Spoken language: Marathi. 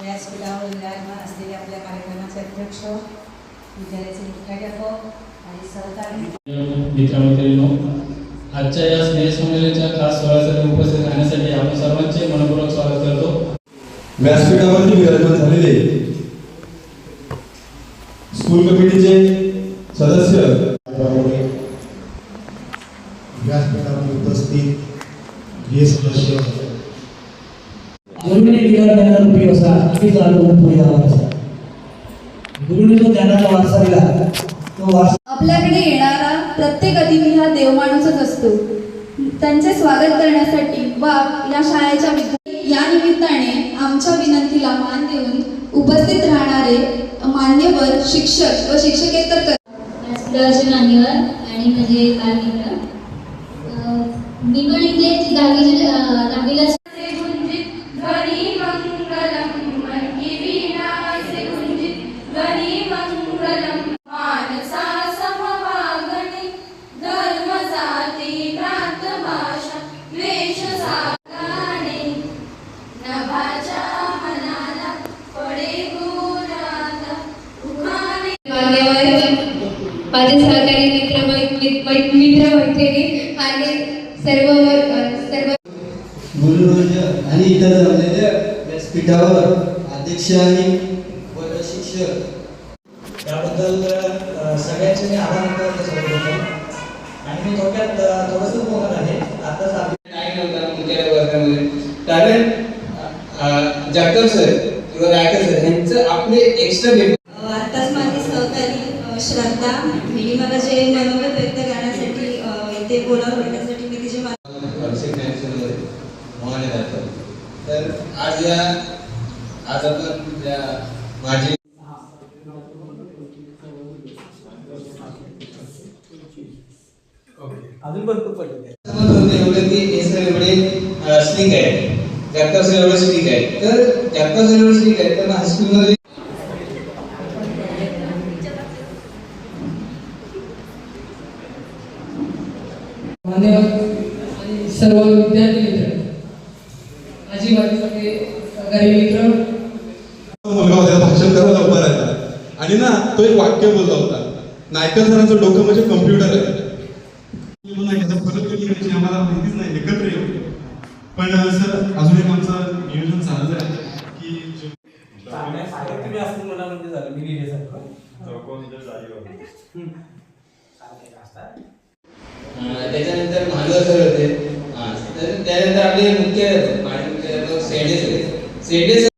व्यासपीठावर विराजमान असलेले आपल्या कार्यक्रमाचे अध्यक्ष विद्यालयाचे मुख्याध्यापक आणि सहकारी. मित्रमैत्रिणींनो आजच्या या स्नेहसंमेलनाच्या खास सोहळ्यासाठी उपस्थित राहण्यासाठी आपण सर्वांचे मनपूर्वक स्वागत करतो. व्यासपीठावरती विराजमान झालेले. स्कूल कमिटीचे सदस्य. व्यासपीठावर उपस्थित हे सदस्य गुरुने दिला त्यांना रूपी असा अगदीच अनुभव पुढे आवाज गुरुने जो ज्ञानाचा वारसा दिला तो वारसा आपल्याकडे येणारा प्रत्येक अतिथी हा देवमाणूसच असतो. त्यांचे स्वागत करण्यासाठी व या शाळेच्या या निमित्ताने आमच्या विनंतीला मान देऊन उपस्थित राहणारे मान्यवर शिक्षक व शिक्षकेतर मान्यवर आणि माझे बालमित्र मी पण इथे दहावी मान्यवर माझे सहकारी मित्र मित्र मैत्रिणी आणि सर्व वर्ग- सर्व गुरुवर्ग आणि इतर जमलेल्या व्यासपीठावर अध्यक्ष आणि वर्ग शिक्षक याबद्दल सगळ्यांचे मी आभार व्यक्त करतो आणि मी थोडक्यात अ, थोडंसं बोलणार आहे. आताच आपली नाही नव्हता मुख्य वर्गामध्ये. कारण जगताप सर किंवा रायकर सर यांचं आपले एक्स्ट्रा आत्ताच माझी सहकारी अ, श्रद्धा हिने मला जे मनोगत व्यक्त करण्यासाठी होतं, त्यासाठी मी तिचे मा- तर आज या आज आपण या माझी अजून भरपूर पडले समज होते एवढं की सर एवढे स्ट्रिक आहे सर एवढं स्ट्रिक आहे तर सर एवढं स्ट्रिक आहे तर हायस्कूलमध्ये मान्यवर आणि सर्व विद्यार्थी मित्र माझी माझे सगळे सहकारी मित्र. मुलगा होता त्याला भाषण करायला उभा राहिला आणि ना तो एक वाक्य बोलला होता. नायकर सरांचं डोकं म्हणजे कम्प्युटर आहे. फरक कधी आम्हाला माहितीच नाही. एकत्र येऊ. पण सर अजून एक आमचं नियोजन चाललं आहे की तुम्ही असं मला म्हणजे झालं. मी लिहिण्यासारखं अं, त्याच्यानंतर भांडवल सर होते. त्यानंतर आपले मुख्य सेडे सर सेडे